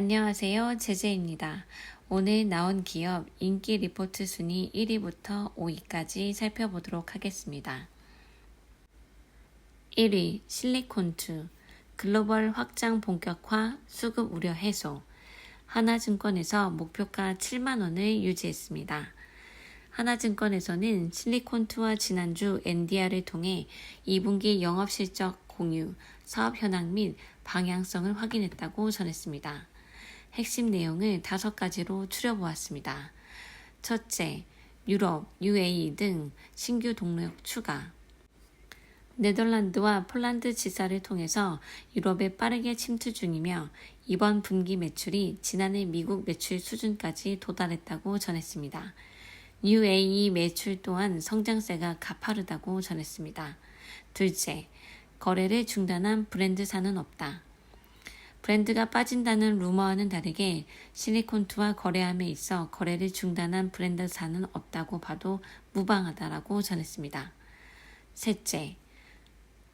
안녕하세요. 제재입니다. 오늘 나온 기업 인기 리포트 순위 1위부터 5위까지 살펴보도록 하겠습니다. 1위 실리콘투 글로벌 확장 본격화 수급 우려 해소 하나증권에서 목표가 7만원을 유지했습니다. 하나증권에서는 실리콘투와 지난주 NDR을 통해 2분기 영업실적 공유, 사업 현황 및 방향성을 확인했다고 전했습니다. 핵심 내용을 다섯 가지로 추려보았습니다. 첫째, 유럽, UAE 등 신규 동력 추가. 네덜란드와 폴란드 지사를 통해서 유럽에 빠르게 침투 중이며 이번 분기 매출이 지난해 미국 매출 수준까지 도달했다고 전했습니다. UAE 매출 또한 성장세가 가파르다고 전했습니다. 둘째, 거래를 중단한 브랜드사는 없다. 브랜드가 빠진다는 루머와는 다르게 실리콘투와 거래함에 있어 거래를 중단한 브랜드사는 없다고 봐도 무방하다라고 전했습니다. 셋째,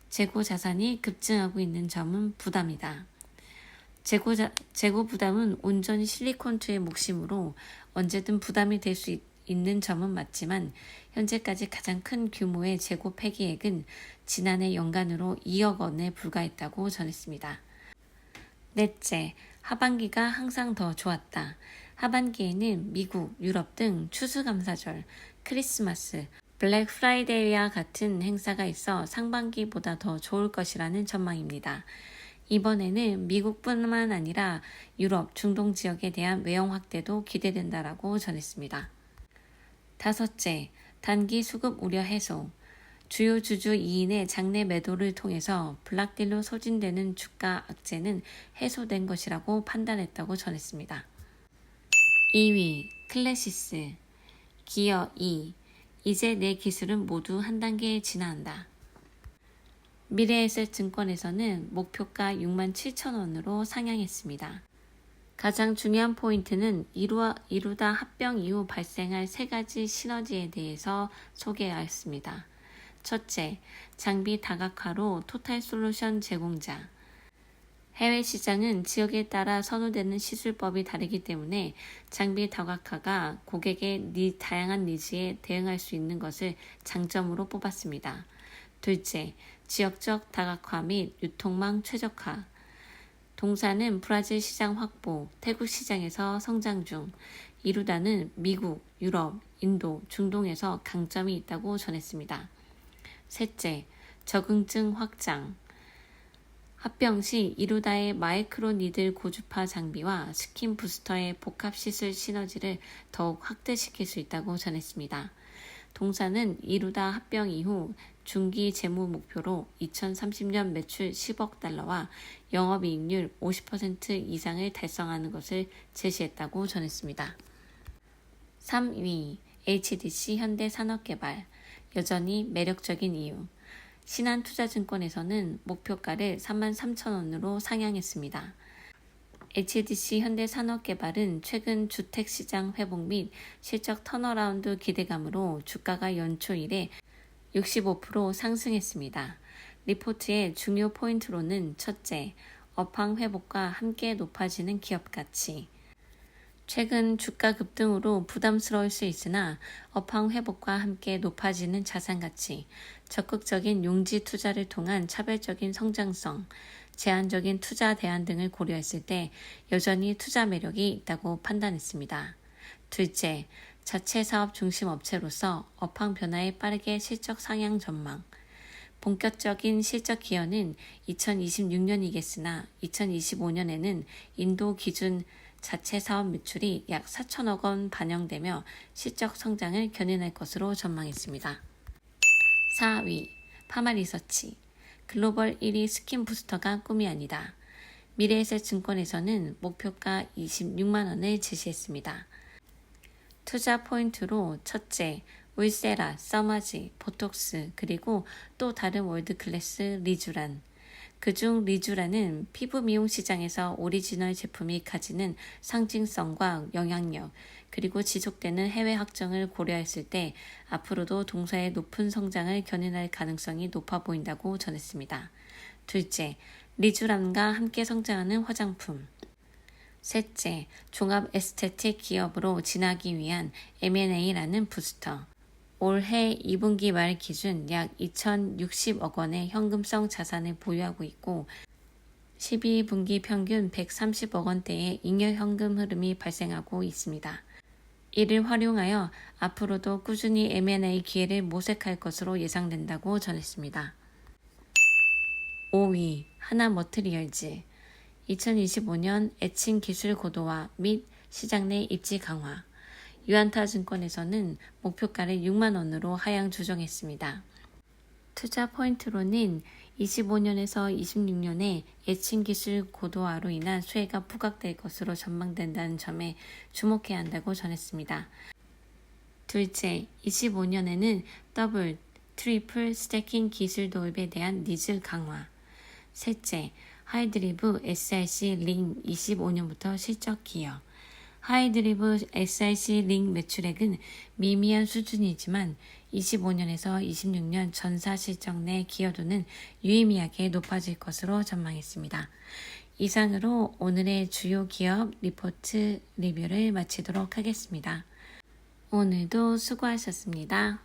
재고 자산이 급증하고 있는 점은 부담이다. 재고, 자, 재고 부담은 온전히 실리콘투의 몫이므로 언제든 부담이 될 수 있는 점은 맞지만 현재까지 가장 큰 규모의 재고 폐기액은 지난해 연간으로 2억 원에 불과했다고 전했습니다. 넷째, 하반기가 항상 더 좋았다. 하반기에는 미국, 유럽 등 추수감사절, 크리스마스, 블랙 프라이데이와 같은 행사가 있어 상반기보다 더 좋을 것이라는 전망입니다. 이번에는 미국뿐만 아니라 유럽, 중동 지역에 대한 외형 확대도 기대된다라고 전했습니다. 다섯째, 단기 수급 우려 해소. 주요 주주 2인의 장내 매도를 통해서 블락딜로 소진되는 주가 악재는 해소된 것이라고 판단했다고 전했습니다. 2위 클래시스 기어 2 이제 내 기술은 모두 한 단계 진화한다. 미래에셋 증권에서는 목표가 6만 7천 원으로 상향했습니다. 가장 중요한 포인트는 이루어, 이루다 합병 이후 발생할 세 가지 시너지에 대해서 소개하였습니다. 첫째, 장비 다각화로 토탈 솔루션 제공자. 해외 시장은 지역에 따라 선호되는 시술법이 다르기 때문에 장비 다각화가 고객의 니, 다양한 니즈에 대응할 수 있는 것을 장점으로 뽑았습니다. 둘째, 지역적 다각화 및 유통망 최적화. 동사는 브라질 시장 확보, 태국 시장에서 성장 중, 이루다는 미국, 유럽, 인도, 중동에서 강점이 있다고 전했습니다. 셋째, 적응증 확장. 합병 시 이루다의 마이크로 니들 고주파 장비와 스킨 부스터의 복합 시술 시너지를 더욱 확대시킬 수 있다고 전했습니다. 동사는 이루다 합병 이후 중기 재무 목표로 2030년 매출 10억 달러와 영업이익률 50% 이상을 달성하는 것을 제시했다고 전했습니다. 3위 HDC 현대산업개발 여전히 매력적인 이유 신한투자증권에서는 목표가를 3만 3천 원으로 상향했습니다. HDC 현대산업개발은 최근 주택시장 회복 및 실적 턴어라운드 기대감으로 주가가 연초 이래 65% 상승했습니다. 리포트의 중요 포인트로는 첫째, 업황 회복과 함께 높아지는 기업 가치. 최근 주가 급등으로 부담스러울 수 있으나 업황 회복과 함께 높아지는 자산 가치, 적극적인 용지 투자를 통한 차별적인 성장성, 제한적인 투자 대안 등을 고려했을 때 여전히 투자 매력이 있다고 판단했습니다. 둘째, 자체 사업 중심 업체로서 업황 변화에 빠르게 실적 상향 전망. 본격적인 실적 기여는 2026년이겠으나 2025년에는 인도 기준 자체 사업 매출이 약 4천억 원 반영되며 실적 성장을 견인할 것으로 전망했습니다. 4위 파마 리서치 글로벌 1위 스킨 부스터가 꿈이 아니다. 미래에셋 증권에서는 목표가 26만 원을 제시했습니다. 투자 포인트로 첫째, 울세라, 써마지, 보톡스, 그리고 또 다른 월드클래스 리쥬란. 그중 리쥬란은 피부 미용 시장에서 오리지널 제품이 가지는 상징성과 영향력, 그리고 지속되는 해외 확정을 고려했을 때 앞으로도 동사의 높은 성장을 견인할 가능성이 높아 보인다고 전했습니다. 둘째, 리쥬란과 함께 성장하는 화장품. 셋째, 종합 에스테틱 기업으로 진하기 위한 M&A라는 부스터. 올해 2분기 말 기준 약 2,060억 원의 현금성 자산을 보유하고 있고 12분기 평균 130억 원대의 잉여 현금 흐름이 발생하고 있습니다. 이를 활용하여 앞으로도 꾸준히 M&A 기회를 모색할 것으로 예상된다고 전했습니다. 5위 하나 머트리얼즈 2025년 애칭 기술 고도화 및 시장 내 입지 강화 유안타 증권에서는 목표가를 6만 원으로 하향 조정했습니다. 투자 포인트로는 25년에서 26년에 애칭 기술 고도화로 인한 수혜가 부각될 것으로 전망된다는 점에 주목해야 한다고 전했습니다. 둘째, 25년에는 더블, 트리플 스태킹 기술 도입에 대한 니즈 강화. 셋째, 하이드리브 SRC 링 25년부터 실적 기여. 하이드리브 SRC 링 매출액은 미미한 수준이지만 25년에서 26년 전사 실적 내 기여도는 유의미하게 높아질 것으로 전망했습니다. 이상으로 오늘의 주요 기업 리포트 리뷰를 마치도록 하겠습니다. 오늘도 수고하셨습니다.